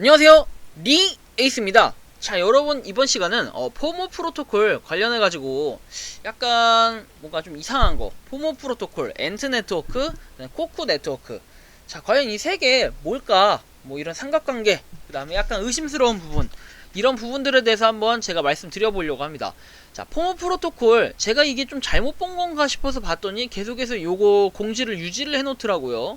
안녕하세요. 리 에이스입니다. 자 여러분 이번 시간은 어, 포모 프로토콜 관련해 가지고 약간 뭔가 좀 이상한 거. 포모 프로토콜 엔트 네트워크 코쿠 네트워크. 자 과연 이 세 개 뭘까? 뭐 이런 삼각관계 그 다음에 약간 의심스러운 부분. 이런 부분들에 대해서 한번 제가 말씀드려 보려고 합니다. 자 포모 프로토콜 제가 이게 좀 잘못 본 건가 싶어서 봤더니 계속해서 요거 공지를 유지를 해 놓더라고요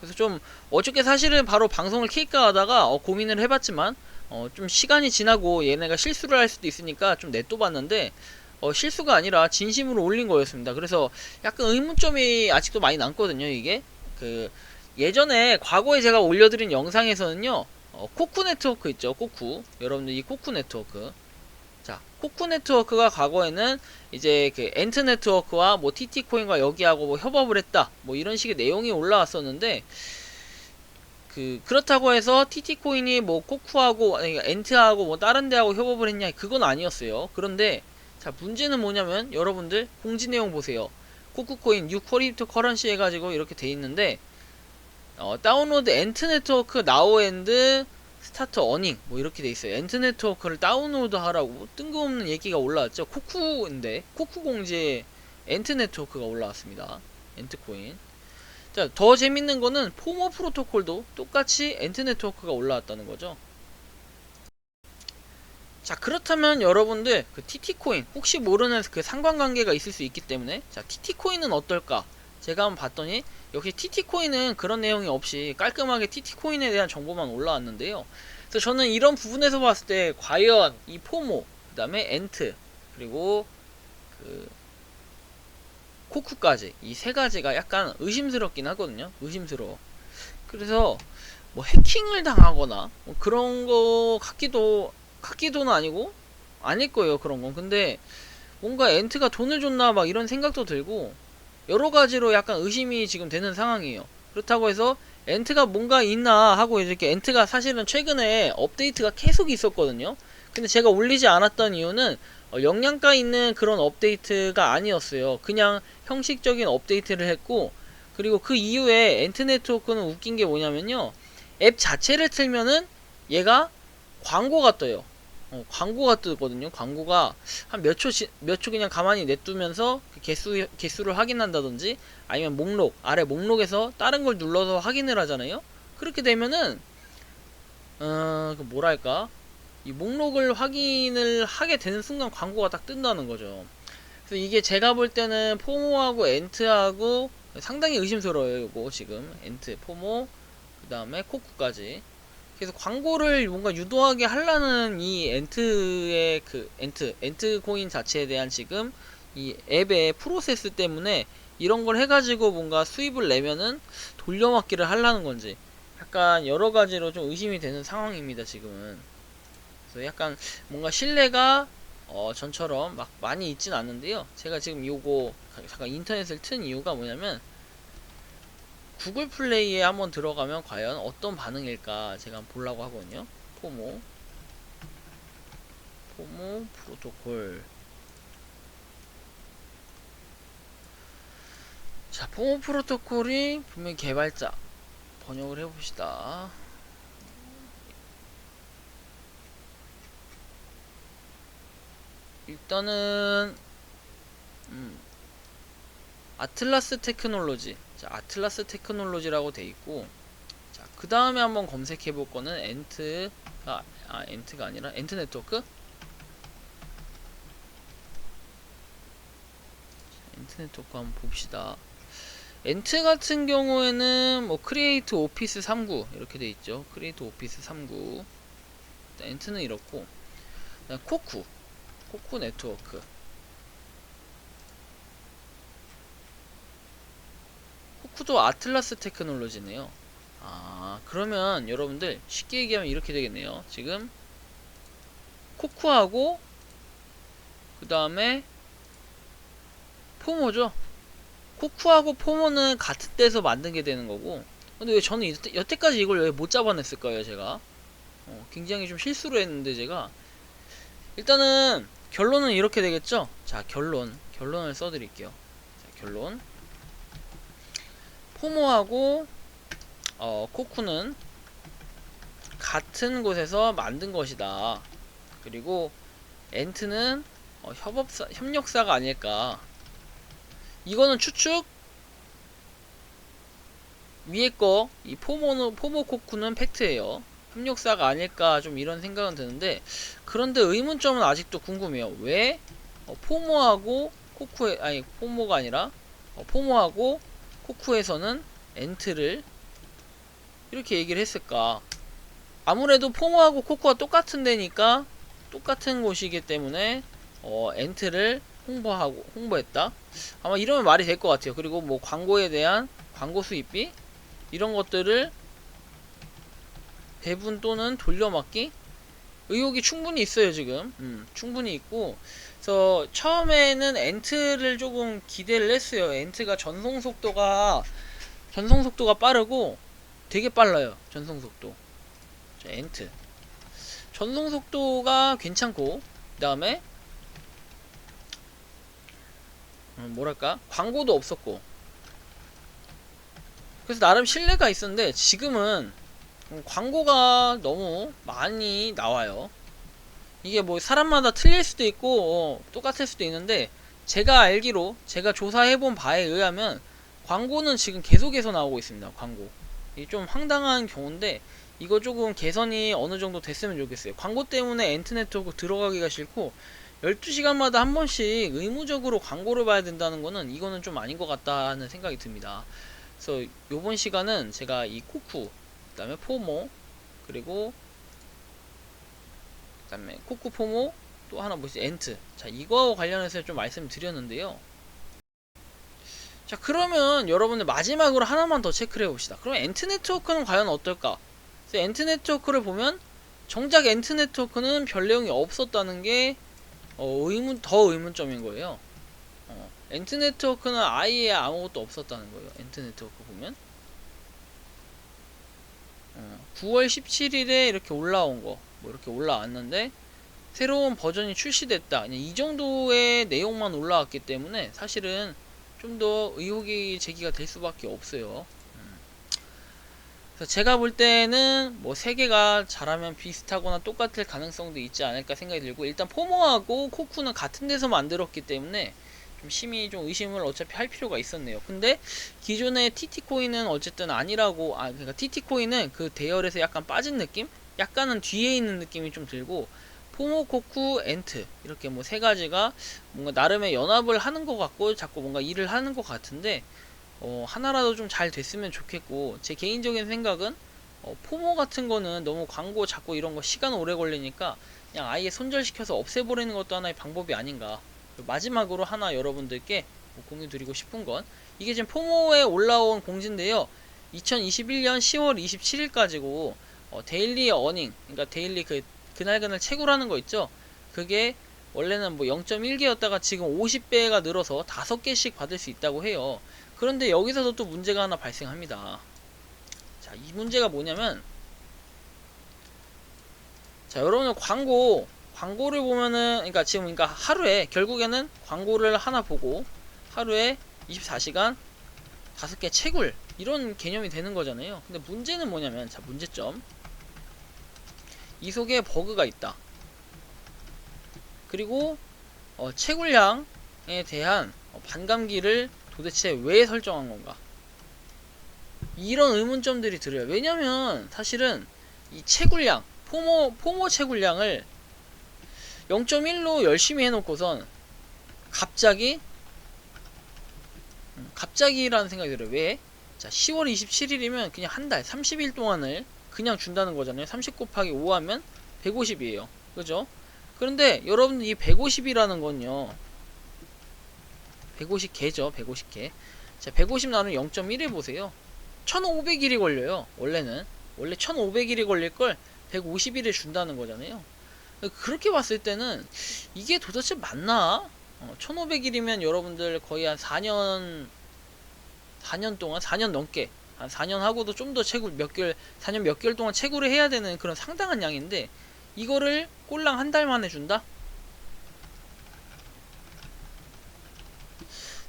그래서 좀 어저께 사실은 바로 방송을 킬까 하다가 어, 고민을 해봤지만 어, 좀 시간이 지나고 얘네가 실수를 할 수도 있으니까 좀 냅둬봤는데 어, 실수가 아니라 진심으로 올린 거였습니다. 그래서 약간 의문점이 아직도 많이 남거든요. 이게 그 예전에 과거에 제가 올려드린 영상에서는요 어, 코쿠 네트워크 있죠. 코쿠 여러분들 이 코쿠 네트워크 자 코쿠 네트워크가 과거에는 이제 그 엔트 네트워크와 뭐 TT 코인과 여기하고 뭐 협업을 했다 뭐 이런 식의 내용이 올라왔었는데 그 그렇다고 해서 TT 코인이 뭐 코쿠하고 아니 엔트하고 뭐 다른 데하고 협업을 했냐 그건 아니었어요. 그런데 자 문제는 뭐냐면 여러분들 공지 내용 보세요. 코쿠 코인 뉴 크립토 커런시 해 가지고 이렇게 돼 있는데 어, 다운로드 엔트 네트워크 나우 앤드 스타트 어닝 뭐 이렇게 돼 있어요. 엔트 네트워크를 다운로드 하라고 뜬금없는 얘기가 올라왔죠. 코쿠인데 코쿠 공지에 엔트 네트워크가 올라왔습니다. 엔트 코인. 자, 더 재밌는 거는 포모 프로토콜도 똑같이 엔트 네트워크가 올라왔다는 거죠. 자, 그렇다면 여러분들 그 TT 코인 혹시 모르는 그 상관관계가 있을 수 있기 때문에 자, TT 코인은 어떨까? 제가 한번 봤더니 역시 TT 코인은 그런 내용이 없이 깔끔하게 TT 코인에 대한 정보만 올라왔는데요. 그래서 저는 이런 부분에서 봤을 때 과연 이 포모, 그 다음에 엔트 그리고 그 코쿠까지 이 세 가지가 약간 의심스럽긴 하거든요. 의심스러워. 그래서 뭐 해킹을 당하거나 뭐 그런 거 같기도 같기도는 아니고 아닐 거예요. 그런 건. 근데 뭔가 엔트가 돈을 줬나 막 이런 생각도 들고 여러 가지로 약간 의심이 지금 되는 상황이에요. 그렇다고 해서 엔트가 뭔가 있나 하고 이렇게 엔트가 사실은 최근에 업데이트가 계속 있었거든요. 근데 제가 올리지 않았던 이유는 어, 영양가 있는 그런 업데이트가 아니었어요. 그냥 형식적인 업데이트를 했고 그리고 그 이후에 엔트 네트워크는 웃긴 게 뭐냐면요. 앱 자체를 틀면은 얘가 광고가 떠요. 어, 광고가 뜨거든요. 광고가 한 몇 초, 몇 초 그냥 가만히 냅두면서 그 개수, 개수를 확인한다든지 아니면 목록, 아래 목록에서 다른 걸 눌러서 확인을 하잖아요. 그렇게 되면은, 어, 그 뭐랄까. 이 목록을 확인을 하게 되는 순간 광고가 딱 뜬다는 거죠. 그래서 이게 제가 볼 때는 포모하고 엔트하고 상당히 의심스러워요. 이거 지금 엔트, 포모, 그 다음에 코쿠까지. 그래서 광고를 뭔가 유도하게 하려는 이 엔트의 그 엔트 엔트 코인 자체에 대한 지금 이 앱의 프로세스 때문에 이런 걸 해가지고 뭔가 수입을 내면은 돌려막기를 하려는 건지 약간 여러 가지로 좀 의심이 되는 상황입니다 지금은. 그래서 약간 뭔가 신뢰가 어 전처럼 막 많이 있진 않는데요. 제가 지금 요거 잠깐 인터넷을 튼 이유가 뭐냐면 구글 플레이에 한번 들어가면 과연 어떤 반응일까 제가 한번 보려고 하거든요. 포모 포모 프로토콜 자 포모 프로토콜이 분명히 개발자 번역을 해봅시다. 일단은 음, 아틀라스 테크놀로지 자, 아틀라스 테크놀로지라고 돼 있고 자, 그 다음에 한번 검색해 볼 거는 엔트가 아, 엔트가 아니라 엔트 네트워크 엔트 네트워크 한번 봅시다. 엔트 같은 경우에는 뭐 크리에이트 오피스 39 이렇게 돼 있죠. 크리에이트 오피스 39. 일단 엔트는 이렇고 코쿠 코쿠 네트워크 코쿠도 아틀라스 테크놀로지네요. 아, 그러면 여러분들 쉽게 얘기하면 이렇게 되겠네요. 지금 코쿠하고 그 다음에 포모죠. 코쿠하고 포모는 같은 데서 만든 게 되는 거고. 근데 왜 저는 여태, 여태까지 이걸 왜 못 잡아냈을까요, 제가? 어, 굉장히 좀 실수를 했는데 제가 일단은 결론은 이렇게 되겠죠? 자, 결론. 결론을 써드릴게요. 자, 결론. 포모하고 어, 코쿠는 같은 곳에서 만든 것이다. 그리고 엔트는 어, 협업사, 협력사가 아닐까. 이거는 추측. 위에 거, 이 포모노, 포모 코쿠는 팩트예요. 협력사가 아닐까 좀 이런 생각은 드는데 그런데 의문점은 아직도 궁금해요. 왜 어, 포모하고 코쿠에 아니 포모가 아니라 어, 포모하고 코쿠에서는 엔트를 이렇게 얘기를 했을까? 아무래도 포모하고 코쿠가 똑같은 데니까 똑같은 곳이기 때문에 어, 엔트를 홍보하고 홍보했다. 아마 이러면 말이 될 것 같아요. 그리고 뭐 광고에 대한 광고 수입비 이런 것들을 배분 또는 돌려막기 의혹이 충분히 있어요 지금. 음, 충분히 있고 그래서 처음에는 엔트를 조금 기대를 했어요. 엔트가 전송 속도가 전송 속도가 빠르고 되게 빨라요. 전송 속도. 자, 엔트. 전송 속도가 괜찮고 그 다음에 음, 뭐랄까 광고도 없었고 그래서 나름 신뢰가 있었는데 지금은 음, 광고가 너무 많이 나와요. 이게 뭐 사람마다 틀릴 수도 있고 어, 똑같을 수도 있는데 제가 알기로 제가 조사해본 바에 의하면 광고는 지금 계속해서 나오고 있습니다. 광고. 이게 좀 황당한 경우인데 이거 조금 개선이 어느 정도 됐으면 좋겠어요. 광고 때문에 엔트 네트워크 들어가기가 싫고 12시간마다 한 번씩 의무적으로 광고를 봐야 된다는 거는 이거는 좀 아닌 것 같다는 생각이 듭니다. 그래서 요번 시간은 제가 이 코쿠, 그 다음에 포모, 그리고 그 다음에 코쿠 포모, 또 하나 뭐지? 엔트. 자, 이거와 관련해서 좀 말씀을 드렸는데요. 자, 그러면 여러분들 마지막으로 하나만 더 체크를 해봅시다. 그러면 엔트 네트워크는 과연 어떨까? 엔트 네트워크를 보면 정작 엔트 네트워크는 별 내용이 없었다는 게 어, 의문 더 의문점인 거예요. 어, 엔트 네트워크는 아예 아무것도 없었다는 거예요. 엔트 네트워크 보면 어, 9월 17일에 이렇게 올라온 거, 뭐 이렇게 올라왔는데 새로운 버전이 출시됐다. 그냥 이 정도의 내용만 올라왔기 때문에 사실은 좀 더 의혹이 제기가 될 수밖에 없어요. 음. 그래서 제가 볼 때는 뭐 세 개가 잘하면 비슷하거나 똑같을 가능성도 있지 않을까 생각이 들고 일단 포모하고 코쿠는 같은 데서 만들었기 때문에 좀 심히 좀 의심을 어차피 할 필요가 있었네요. 근데 기존의 TT 코인은 어쨌든 아니라고 아 그러니까 TT 코인은 그 대열에서 약간 빠진 느낌? 약간은 뒤에 있는 느낌이 좀 들고 포모코쿠 엔트 이렇게 뭐 세 가지가 뭔가 나름의 연합을 하는 것 같고 자꾸 뭔가 일을 하는 것 같은데 어, 하나라도 좀 잘 됐으면 좋겠고 제 개인적인 생각은 어, 포모 같은 거는 너무 광고 자꾸 이런 거 시간 오래 걸리니까 그냥 아예 손절시켜서 없애버리는 것도 하나의 방법이 아닌가 마지막으로 하나 여러분들께 뭐 공유 드리고 싶은 건 이게 지금 포모에 올라온 공지인데요. 2021년 10월 27일까지고 어, 데일리 어닝 그러니까 데일리 그 그날그날 채굴하는 거 있죠? 그게 원래는 뭐 0.1개였다가 지금 50배가 늘어서 5개씩 받을 수 있다고 해요. 그런데 여기서도 또 문제가 하나 발생합니다. 자 이 문제가 뭐냐면 자 여러분들 광고 광고를 보면은 그러니까 지금 그러니까 하루에 결국에는 광고를 하나 보고 하루에 24시간 5개 채굴 이런 개념이 되는 거잖아요 근데 문제는 뭐냐면 자 문제점 이 속에 버그가 있다. 그리고 어, 채굴량에 대한 어, 반감기를 도대체 왜 설정한 건가? 이런 의문점들이 들어요. 왜냐면 사실은 이 채굴량, 포모 포모 채굴량을 0.1로 열심히 해놓고선 갑자기 음, 갑자기라는 생각이 들어요. 왜? 자, 10월 27일이면 그냥 한 달, 30일 동안을 그냥 준다는 거잖아요. 30 곱하기 5 하면 150이에요. 그죠? 그런데 여러분들 이 150이라는 건요. 150개죠. 150개. 자, 150 나누면 0.1 해보세요. 1500일이 걸려요. 원래는. 원래 1500일이 걸릴 걸 150일에 준다는 거잖아요. 그렇게 봤을 때는 이게 도대체 맞나? 어, 1500일이면 여러분들 거의 한 4년 4년 동안 4년 넘게 한 4년 하고도 좀 더 채굴 몇 개월 4년 몇 개월 동안 채굴을 해야 되는 그런 상당한 양인데 이거를 꼴랑 한 달 만에 준다?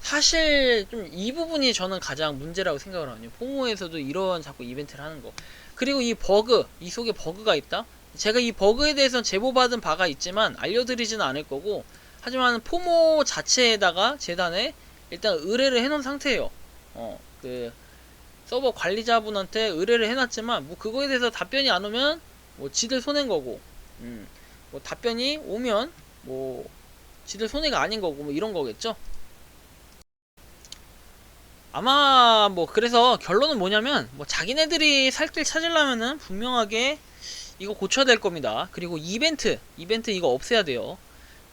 사실 좀 이 부분이 저는 가장 문제라고 생각을 하거든요. 포모에서도 이런 자꾸 이벤트를 하는 거. 그리고 이 버그, 이 속에 버그가 있다. 제가 이 버그에 대해서 제보받은 바가 있지만 알려드리지는 않을 거고, 하지만 포모 자체에다가 재단에 일단 의뢰를 해놓은 상태예요. 어, 그 서버 관리자분한테 의뢰를 해놨지만 뭐 그거에 대해서 답변이 안 오면 뭐 지들 손해인 거고, 음, 뭐 답변이 오면 뭐 지들 손해가 아닌 거고 뭐 이런 거겠죠. 아마 뭐 그래서 결론은 뭐냐면 뭐 자기네들이 살길 찾으려면은 분명하게 이거 고쳐야 될 겁니다. 그리고 이벤트 이벤트 이거 없애야 돼요.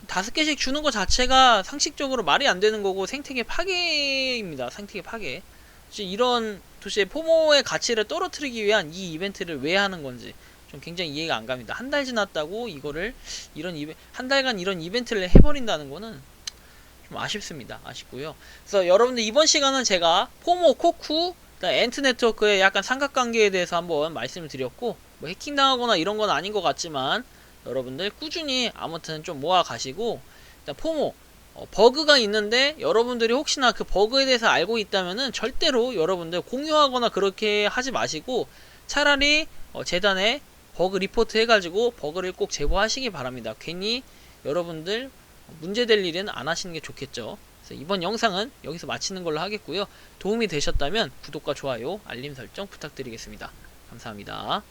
다섯 개씩 주는 것 자체가 상식적으로 말이 안 되는 거고 생태계 파괴입니다. 생태계 파괴. 이런 도시의 포모의 가치를 떨어뜨리기 위한 이 이벤트를 왜 하는 건지 좀 굉장히 이해가 안 갑니다. 한 달 지났다고 이거를 이런 이벤 한 달간 이런 이벤트를 해버린다는 거는 좀 아쉽습니다. 아쉽고요. 그래서 여러분들 이번 시간은 제가 포모, 코쿠, 엔트 네트워크의 약간 삼각관계에 대해서 한번 말씀을 드렸고 뭐 해킹 당하거나 이런 건 아닌 것 같지만 여러분들 꾸준히 아무튼 좀 모아 가시고 일단 포모 어, 버그가 있는데 여러분들이 혹시나 그 버그에 대해서 알고 있다면은 절대로 여러분들 공유하거나 그렇게 하지 마시고 차라리 어, 재단에 버그 리포트 해가지고 버그를 꼭 제보하시기 바랍니다. 괜히 여러분들 문제될 일은 안 하시는 게 좋겠죠. 그래서 이번 영상은 여기서 마치는 걸로 하겠고요. 도움이 되셨다면 구독과 좋아요, 알림 설정 부탁드리겠습니다. 감사합니다.